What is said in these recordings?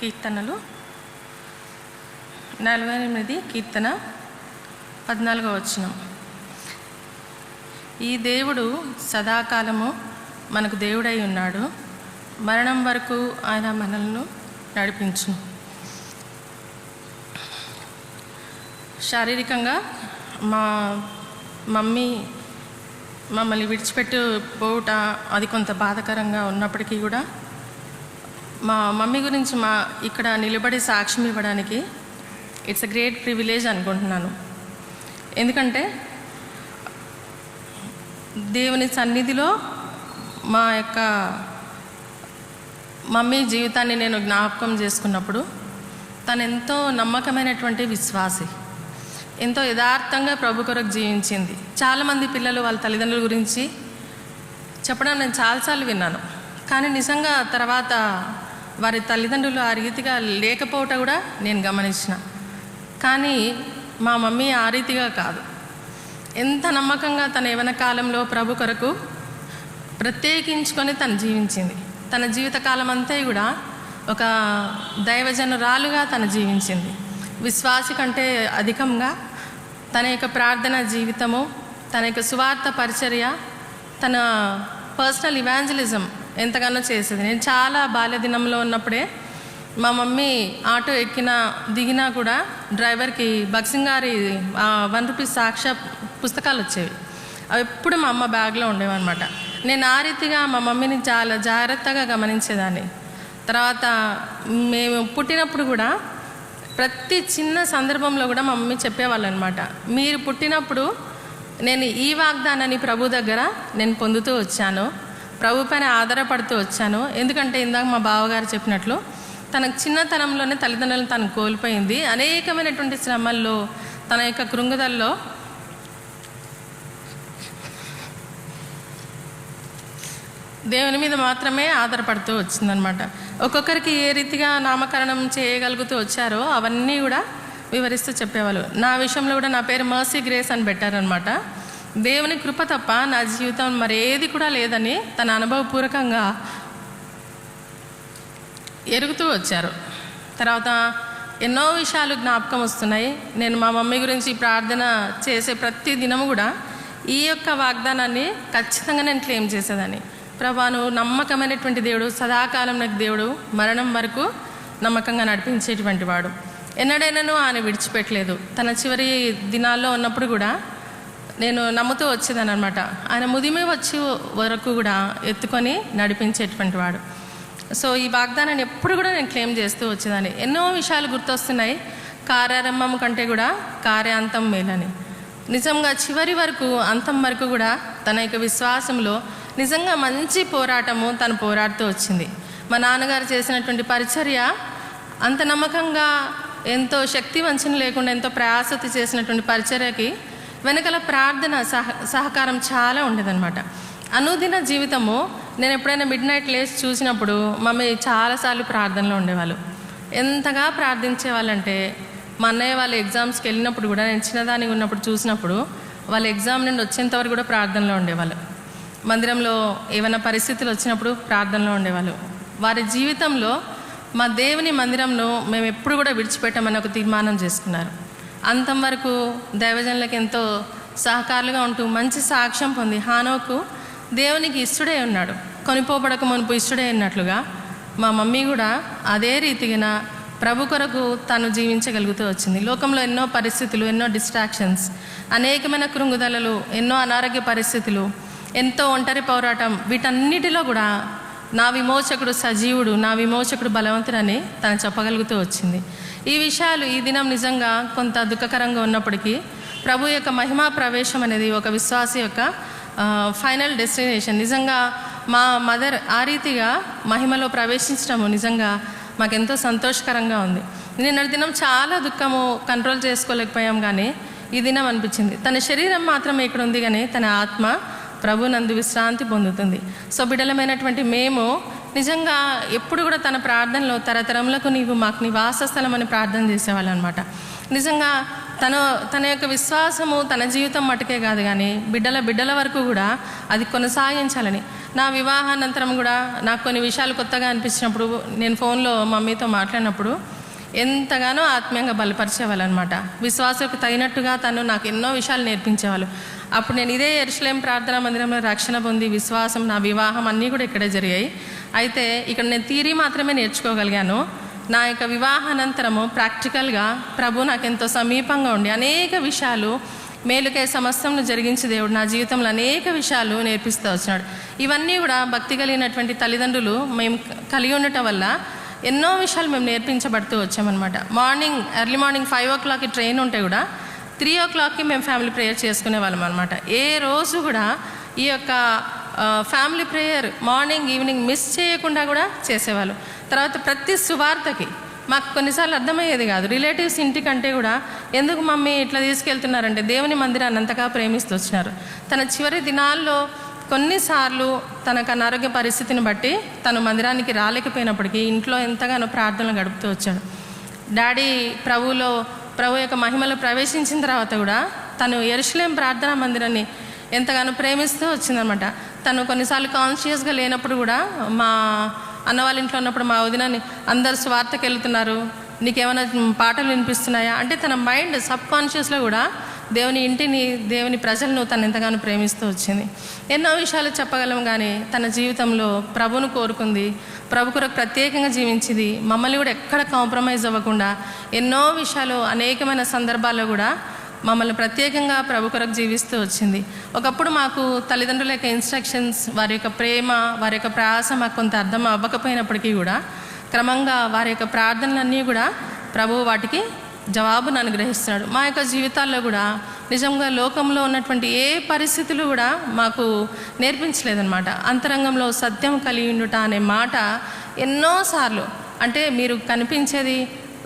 కీర్తనలు. నలభై ఎనిమిది కీర్తన పద్నాలుగో వచనం. ఈ దేవుడు సదాకాలము మనకు దేవుడై ఉన్నాడు. మరణం వరకు ఆయన మనల్ని నడిపించును. శారీరకంగా మా మమ్మీ మమ్మల్ని విడిచిపెట్టి పోవుట అది కొంత బాధాకరంగా ఉన్నప్పటికీ కూడా మా మమ్మీ గురించి మా ఇక్కడ నిలబడి సాక్ష్యం ఇవ్వడానికి ఇట్స్ అ గ్రేట్ ప్రివిలేజ్ అనుకుంటున్నాను. ఎందుకంటే దేవుని సన్నిధిలో మా యొక్క మమ్మీ జీవితాన్ని నేను జ్ఞాపకం చేసుకున్నప్పుడు తను ఎంతో నమ్మకమైనటువంటి విశ్వాసి. ఎంతో యథార్థంగా ప్రభు కొరకు జీవించింది. చాలామంది పిల్లలు వాళ్ళ తల్లిదండ్రుల గురించి చెప్పడం నేను చాలాసార్లు విన్నాను. కానీ నిజంగా తర్వాత వారి తల్లిదండ్రులు ఆ రీతిగా లేకపోవటం కూడా నేను గమనించిన. కానీ మా మమ్మీ ఆ రీతిగా కాదు. ఎంత నమ్మకంగా తన యవన కాలంలో ప్రభు కొరకు ప్రత్యేకించుకొని తను జీవించింది. తన జీవితకాలం అంతా కూడా ఒక దైవజనురాలుగా తను జీవించింది. విశ్వాసి కంటే అధికంగా తన యొక్క ప్రార్థన జీవితము తన యొక్క సువార్త పరిచర్య తన పర్సనల్ ఇవాంజలిజం ఎంతగానో చేసేది. నేను చాలా బాల్య దినంలో ఉన్నప్పుడే మా మమ్మీ ఆటో ఎక్కిన దిగినా కూడా డ్రైవర్కి బక్సింగ్ గారి వన్ రూపీస్ సాక్ష పుస్తకాలు వచ్చేవి. అవి ఎప్పుడు మా అమ్మ బ్యాగ్లో ఉండేవన్నమాట. నేను ఆ రీతిగా మా మమ్మీని చాలా జాగ్రత్తగా గమనించేదాన్ని. తర్వాత మేము పుట్టినప్పుడు కూడా ప్రతి చిన్న సందర్భంలో కూడా మా మమ్మీ చెప్పేవాళ్ళు అనమాట మీరు పుట్టినప్పుడు నేను ఈ వాగ్దానాన్ని ప్రభు దగ్గర నేను పొందుతూ వచ్చాను. ప్రభు పైన ఆధారపడుతూ వచ్చాను. ఎందుకంటే ఇందాక మా బావగారు చెప్పినట్లు తనకు చిన్నతనంలోనే తల్లిదండ్రులను తను కోల్పోయింది. అనేకమైనటువంటి శ్రమల్లో తన యొక్క కృంగుదల్లో దేవుని మీద మాత్రమే ఆధారపడుతూ వచ్చిందనమాట ఒక్కొక్కరికి ఏ రీతిగా నామకరణం చేయగలుగుతూ వచ్చారో అవన్నీ కూడా వివరిస్తూ చెప్పేవాళ్ళు. నా విషయంలో కూడా నా పేరు మర్సీ గ్రేస్ అని పెట్టారనమాట దేవుని కృప తప్ప నా జీవితం మరేది కూడా లేదని తన అనుభవపూర్వకంగా ఎరుగుతూ వచ్చారు. తర్వాత ఎన్నో విషయాలు జ్ఞాపకం వస్తున్నాయి. నేను మా మమ్మీ గురించి ప్రార్థన చేసే ప్రతి దినము కూడా ఈ యొక్క వాగ్దానాన్ని ఖచ్చితంగా నేను క్లెయిమ్ చేసేదాన్ని. ప్రభాను నమ్మకమైనటువంటి దేవుడు సదాకాలం నాకు దేవుడు మరణం వరకు నమ్మకంగా నడిపించేటువంటి వాడు. ఎన్నడైనాను ఆయన విడిచిపెట్టలేదు. తన చివరి దినాల్లో ఉన్నప్పుడు కూడా నేను నమ్ముతూ వచ్చేదాన్ని అనమాట ఆయన ముదిమే వచ్చి వరకు కూడా ఎత్తుకొని నడిపించేటువంటి వాడు. సో ఈ వాగ్దానాన్ని ఎప్పుడు కూడా నేను క్లెయిమ్ చేస్తూ వచ్చేదాన్ని. ఎన్నో విషయాలు గుర్తొస్తున్నాయి. కార్యారంభం కంటే కూడా కార్యాంతం మేలని. నిజంగా చివరి వరకు అంతం వరకు కూడా తన యొక్క విశ్వాసంలో నిజంగా మంచి పోరాటము తను పోరాడుతూ వచ్చింది. మా నాన్నగారు చేసినటువంటి పరిచర్య అంత నమ్మకంగా ఎంతో శక్తి వంచన లేకుండా ఎంతో ప్రయాసతి చేసినటువంటి పరిచర్యకి వెనకల ప్రార్థన సహ సహకారం చాలా ఉండేదన్నమాట. అనుదిన జీవితము నేను ఎప్పుడైనా మిడ్ నైట్ లేచి చూసినప్పుడు మమ్మీ చాలాసార్లు ప్రార్థనలో ఉండేవాళ్ళు. ఎంతగా ప్రార్థించేవాళ్ళంటే మా అన్నయ్య వాళ్ళ ఎగ్జామ్స్కి వెళ్ళినప్పుడు కూడా నేను చిన్నదానికి ఉన్నప్పుడు చూసినప్పుడు వాళ్ళ ఎగ్జామ్ నుండి వచ్చేంత వరకు కూడా ప్రార్థనలో ఉండేవాళ్ళు. మందిరంలో ఏమైనా పరిస్థితులు వచ్చినప్పుడు ప్రార్థనలో ఉండేవాళ్ళు. వారి జీవితంలో మా దేవుని మందిరంను మేము ఎప్పుడు కూడా విడిచిపెట్టామని ఒక తీర్మానం చేసుకున్నారు. అంతం వరకు దైవజనులకు ఎంతో సహకారులుగా ఉంటూ మంచి సాక్ష్యం పొంది హానోకు దేవునికి ఇష్టడే ఉన్నాడు. కొనిపోబడక మునుపు ఇష్టడే ఉన్నట్లుగా మా మమ్మీ కూడా అదే రీతిగా ప్రభు కొరకు తను జీవించగలుగుతూ వచ్చింది. లోకంలో ఎన్నో పరిస్థితులు ఎన్నో డిస్ట్రాక్షన్స్ అనేకమైన కృంగుదలలు ఎన్నో అనారోగ్య పరిస్థితులు ఎంతో ఒంటరి పోరాటం వీటన్నిటిలో కూడా నా విమోచకుడు సజీవుడు నా విమోచకుడు బలవంతుడని తను చెప్పగలుగుతూ వచ్చింది. ఈ విషయాలు ఈ దినం నిజంగా కొంత దుఃఖకరంగా ఉన్నప్పటికీ ప్రభు యొక్క మహిమా ప్రవేశం అనేది ఒక విశ్వాసి యొక్క ఫైనల్ డెస్టినేషన్. నిజంగా మా మదర్ ఆ రీతిగా మహిమలో ప్రవేశించడము నిజంగా మాకెంతో సంతోషకరంగా ఉంది. నిన్నటి దినం చాలా దుఃఖము కంట్రోల్ చేసుకోలేకపోయాం కానీ ఈ దినం అనిపించింది. తన శరీరం మాత్రమే ఇక్కడ ఉంది కానీ తన ఆత్మ ప్రభు నందు విశ్రాంతి పొందుతుంది. సో బిడలమైనటువంటి మేము నిజంగా ఎప్పుడు కూడా తన ప్రార్థనలో తరతరములకు నీవు మాకు నివాస స్థలం అని ప్రార్థన చేసేవాళ్ళు అనమాట నిజంగా తన తన యొక్క విశ్వాసము తన జీవితం మటుకే కాదు కానీ బిడ్డల బిడ్డల వరకు కూడా అది కొనసాగించాలని. నా వివాహానంతరం కూడా నాకు కొన్ని విషయాలు కొత్తగా అనిపించినప్పుడు నేను ఫోన్లో మమ్మీతో మాట్లాడినప్పుడు ఎంతగానో ఆత్మీయంగా బలపరిచేవాళ్ళు అనమాట విశ్వాసకు తగినట్టుగా తను నాకు ఎన్నో విషయాలు నేర్పించేవాళ్ళు. అప్పుడు నేను ఇదే ఎరుసలేం ప్రార్థనా మందిరంలో రక్షణ పొంది విశ్వాసం నా వివాహం అన్నీ కూడా ఇక్కడే జరిగాయి. అయితే ఇక్కడ నేను థీరీ మాత్రమే నేర్చుకోగలిగాను. నా యొక్క వివాహానంతరము ప్రాక్టికల్గా ప్రభు నాకు ఎంతో సమీపంగా ఉండి అనేక విషయాలు మేలుకై సమస్తంను జరిగించి దేవుడు నా జీవితంలో అనేక విషయాలు నేర్పిస్తూ వచ్చినాడు. ఇవన్నీ కూడా భక్తి కలిగినటువంటి తల్లిదండ్రులు మేము కలిగి ఉండటం వల్ల ఎన్నో విషయాలు మేము నేర్పించబడుతూ వచ్చామన్నమాట. మార్నింగ్ ఎర్లీ మార్నింగ్ ఫైవ్ ఓ క్లాక్కి ట్రైన్ ఉంటే కూడా త్రీ ఓ క్లాక్కి మేము ఫ్యామిలీ ప్రేయర్ చేసుకునే వాళ్ళం అనమాట ఏ రోజు కూడా ఈ యొక్క family prayer morning evening miss చేయకుండా కూడా చేసేవాళ్ళు. తర్వాత ప్రతి సువార్తకి మాకు కొన్నిసార్లు అర్థమయ్యేది కాదు. రిలేటివ్స్ ఇంటికంటే కూడా ఎందుకు మమ్మీ ఇట్లా తీసుకెళ్తున్నారంటే దేవుని మందిరాన్ని అంతగా ప్రేమిస్తూ వచ్చినారు. తన చివరి దినాల్లో కొన్నిసార్లు తనకు అనారోగ్య పరిస్థితిని బట్టి తను మందిరానికి రాలేకపోయినప్పటికీ ఇంట్లో ఎంతగానో ప్రార్థనలు గడుపుతూ వచ్చాడు. డాడీ ప్రభువులో ప్రభు యొక్క మహిమలో ప్రవేశించిన తర్వాత కూడా తను ఎరుషలేం ప్రార్థనా మందిరాన్ని ఎంతగానో ప్రేమిస్తూ వచ్చిందనమాట తను కొన్నిసార్లు కాన్షియస్గా లేనప్పుడు కూడా మా అన్న వాళ్ళ ఇంట్లో ఉన్నప్పుడు మా వదినని అందరు స్వార్థకి వెళ్తున్నారు నీకేమైనా పాటలు వినిపిస్తున్నాయా? అంటే తన మైండ్ సబ్ కాన్షియస్లో కూడా దేవుని ఇంటిని దేవుని ప్రజలను తను ఎంతగానో ప్రేమిస్తూ వచ్చింది. ఎన్నో విషయాలు చెప్పగలం కానీ తన జీవితంలో ప్రభును కోరుకుంది ప్రభు కొరకు ప్రత్యేకంగా జీవించింది మమ్మల్ని కూడా ఎక్కడ కాంప్రమైజ్ అవ్వకుండా ఎన్నో విషయాలు అనేకమైన సందర్భాల్లో కూడా మమ్మల్ని ప్రత్యేకంగా ప్రభు కొరకు జీవిస్తూ వచ్చింది. ఒకప్పుడు మాకు తల్లిదండ్రుల యొక్క ఇన్స్ట్రక్షన్స్ వారి యొక్క ప్రేమ వారి యొక్క ప్రయాస మాకు కొంత అర్థం అవ్వకపోయినప్పటికీ కూడా క్రమంగా వారి యొక్క ప్రార్థనలన్నీ కూడా ప్రభువు వాటికి జవాబును అనుగ్రహిస్తున్నాడు. మా యొక్క జీవితాల్లో కూడా నిజంగా లోకంలో ఉన్నటువంటి ఏ పరిస్థితులు కూడా మాకు నేర్పించలేదన్నమాట. అంతరంగంలో సత్యం కలిగి ఉండుట అనే మాట ఎన్నోసార్లు అంటే మీరు కనిపించేది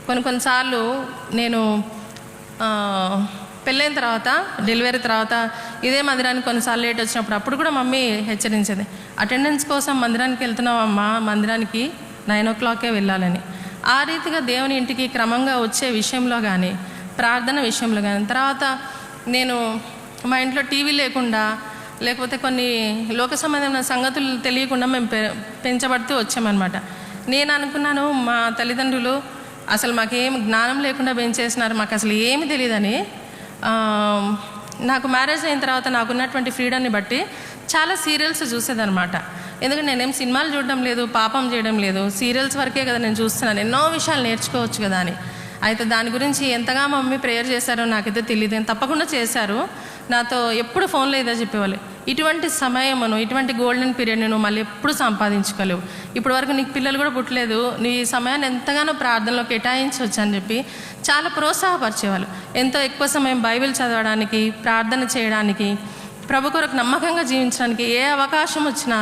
కొన్ని కొన్నిసార్లు నేను పెళ్ళైన తర్వాత డెలివరీ తర్వాత ఇదే మందిరానికి కొన్నిసార్లు లేట్ వచ్చినప్పుడు అప్పుడు కూడా మమ్మీ హెచ్చరించేది. అటెండెన్స్ కోసం మందిరానికి వెళ్తున్నావమ్మా మందిరానికి నైన్ ఓ క్లాకే వెళ్ళాలని. ఆ రీతిగా దేవుని ఇంటికి క్రమంగా వచ్చే విషయంలో కానీ ప్రార్థన విషయంలో కానీ తర్వాత నేను మా ఇంట్లో టీవీ లేకుండా లేకపోతే కొన్ని లోక సంబంధమైన సంగతులు తెలియకుండా మేము పె పెంచబడుతూ వచ్చామన్నమాట. నేను అనుకున్నాను మా తల్లిదండ్రులు అసలు మాకేం జ్ఞానం లేకుండా పెంచేసినారు మాకు అసలు ఏమి తెలియదని. నాకు మ్యారేజ్ అయిన తర్వాత నాకున్నటువంటి ఫ్రీడమ్ని బట్టి చాలా సీరియల్స్ చూసేదనమాట ఎందుకంటే నేనేం సినిమాలు చూడడం లేదు పాపం చేయడం లేదు. సీరియల్స్ వరకే కదా నేను చూస్తున్నాను. ఎన్నో విషయాలు నేర్చుకోవచ్చు కదా అని. అయితే దాని గురించి ఎంతగా మమ్మీ ప్రేయర్ చేశారో నాకైతే తెలియదు తప్పకుండా చేశారు. నాతో ఎప్పుడు ఫోన్లో ఇదే చెప్పేవాళ్ళు. ఇటువంటి సమయమును ఇటువంటి గోల్డెన్ పీరియడ్ నువ్వు మళ్ళీ ఎప్పుడు సంపాదించుకోలేవు. ఇప్పటి వరకు నీకు పిల్లలు కూడా పుట్టలేదు. నీ సమయాన్ని ఎంతగానో ప్రార్థనలో కేటాయించవచ్చు అని చెప్పి చాలా ప్రోత్సాహపరిచేవాళ్ళు. ఎంతో ఎక్కువ సమయం బైబిల్ చదవడానికి ప్రార్థన చేయడానికి ప్రభు కొరకు నమ్మకంగా జీవించడానికి ఏ అవకాశం వచ్చినా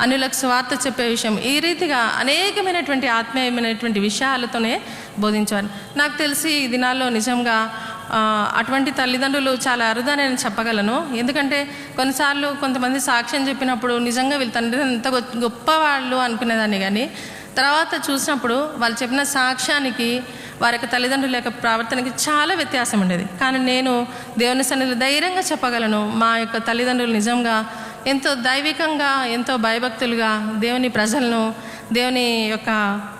అన్యులకు స్వార్థ చెప్పే విషయం ఈ రీతిగా అనేకమైనటువంటి ఆత్మీయమైనటువంటి విషయాలతోనే బోధించేవారు నాకు తెలిసి ఈ దినాల్లో నిజంగా అటువంటి తల్లిదండ్రులు చాలా అరుదని నేను చెప్పగలను. ఎందుకంటే కొన్నిసార్లు కొంతమంది సాక్ష్యం చెప్పినప్పుడు నిజంగా వీళ్ళ తండ్రి ఎంత గొ- గొప్పవాళ్ళు అనుకునేదాన్ని కానీ తర్వాత చూసినప్పుడు వాళ్ళు చెప్పిన సాక్ష్యానికి వారి యొక్క తల్లిదండ్రుల యొక్క ప్రవర్తనకి చాలా వ్యత్యాసం ఉండేది. కానీ నేను దేవుని సన్నిధిలో ధైర్యంగా చెప్పగలను మా యొక్క తల్లిదండ్రులు నిజంగా ఎంతో దైవికంగా ఎంతో భయభక్తులుగా దేవుని ప్రజలను దేవుని యొక్క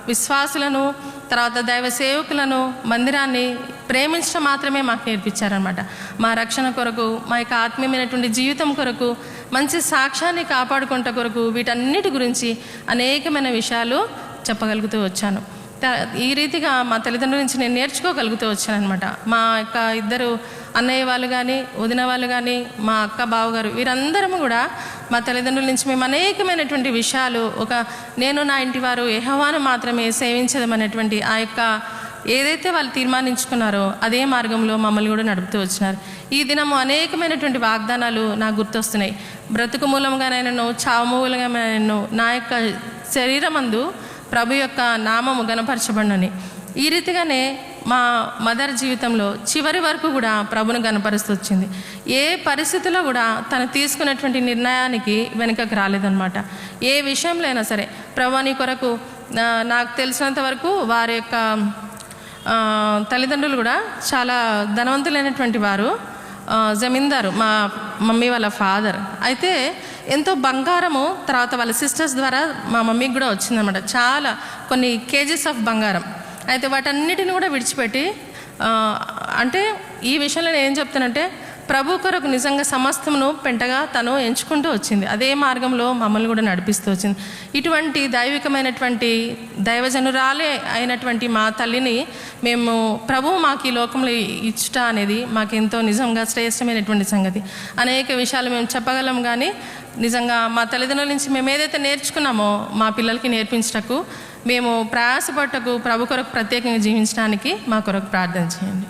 విశ్వాసులను తర్వాత దైవ సేవకులను మందిరాన్ని ప్రేమించడం మాత్రమే మాకు నేర్పించారనమాట మా రక్షణ కొరకు మా యొక్క ఆత్మీయమైనటువంటి జీవితం కొరకు మంచి సాక్ష్యాన్ని కాపాడుకుంట కొరకు వీటన్నిటి గురించి అనేకమైన విషయాలు చెప్పగలుగుతూ వచ్చాను. ఈ రీతిగా మా తల్లిదండ్రుల నుంచి నేను నేర్చుకోగలుగుతూ వచ్చానమాట మా యొక్క ఇద్దరు అన్నయ్య వాళ్ళు కానీ వదిన వాళ్ళు కానీ మా అక్క బావగారు వీరందరము కూడా మా తల్లిదండ్రుల నుంచి మేము అనేకమైనటువంటి విషయాలు ఒక నేను నా ఇంటి వారు యెహోవాను మాత్రమే సేవించదమనేటువంటి ఆ యొక్క ఏదైతే వాళ్ళు తీర్మానించుకున్నారో అదే మార్గంలో మమ్మల్ని కూడా నడుపుతూ వచ్చినారు. ఈ దినము అనేకమైనటువంటి వాగ్దానాలు నాకు గుర్తొస్తున్నాయి. బ్రతుకు మూలంగానైనాను చావు మూలంగానైనాను నా యొక్క శరీరమందు ప్రభు యొక్క నామము గనపరచబడినని. ఈ రీతిగానే మా మదర్ జీవితంలో చివరి వరకు కూడా ప్రభును గనపరుస్తూ వచ్చింది. ఏ పరిస్థితిలో కూడా తను తీసుకున్నటువంటి నిర్ణయానికి వెనుకకు రాలేదనమాట ఏ విషయంలో అయినా సరే ప్రభు నీ కొరకు నాకు తెలిసినంత వరకు వారి యొక్క తల్లిదండ్రులు కూడా చాలా ధనవంతులైనటువంటి వారు జమీందారు మా మమ్మీ వాళ్ళ ఫాదర్. అయితే ఎంతో బంగారము. తర్వాత వాళ్ళ సిస్టర్స్ ద్వారా మా మమ్మీకి కూడా వచ్చిందన్నమాట. చాలా కొన్ని కేజీస్ ఆఫ్ బంగారం. అయితే వాటన్నిటిని కూడా విడిచిపెట్టి అంటే ఈ విషయంలో నేను ఏం చెప్తానంటే ప్రభు కొరకు నిజంగా సమస్తమును పెంటగా తను ఎంచుకుంటూ వచ్చింది. అదే మార్గంలో మమ్మల్ని కూడా నడిపిస్తూ వచ్చింది. ఇటువంటి దైవికమైనటువంటి దైవజనురాలే అయినటువంటి మా తల్లిని మేము ప్రభు మాకు ఈ లోకంలో ఇచ్చుట అనేది మాకెంతో నిజంగా శ్రేష్టమైనటువంటి సంగతి. అనేక విషయాలు మేము చెప్పగలం కానీ నిజంగా మా తల్లిదండ్రుల నుంచి మేము ఏదైతే నేర్చుకున్నామో మా పిల్లలకి నేర్పించటకు మేము ప్రయాసపడటకు ప్రభు కొరకు ప్రత్యేకంగా జీవించడానికి మా కొరకు ప్రార్థన చేయండి.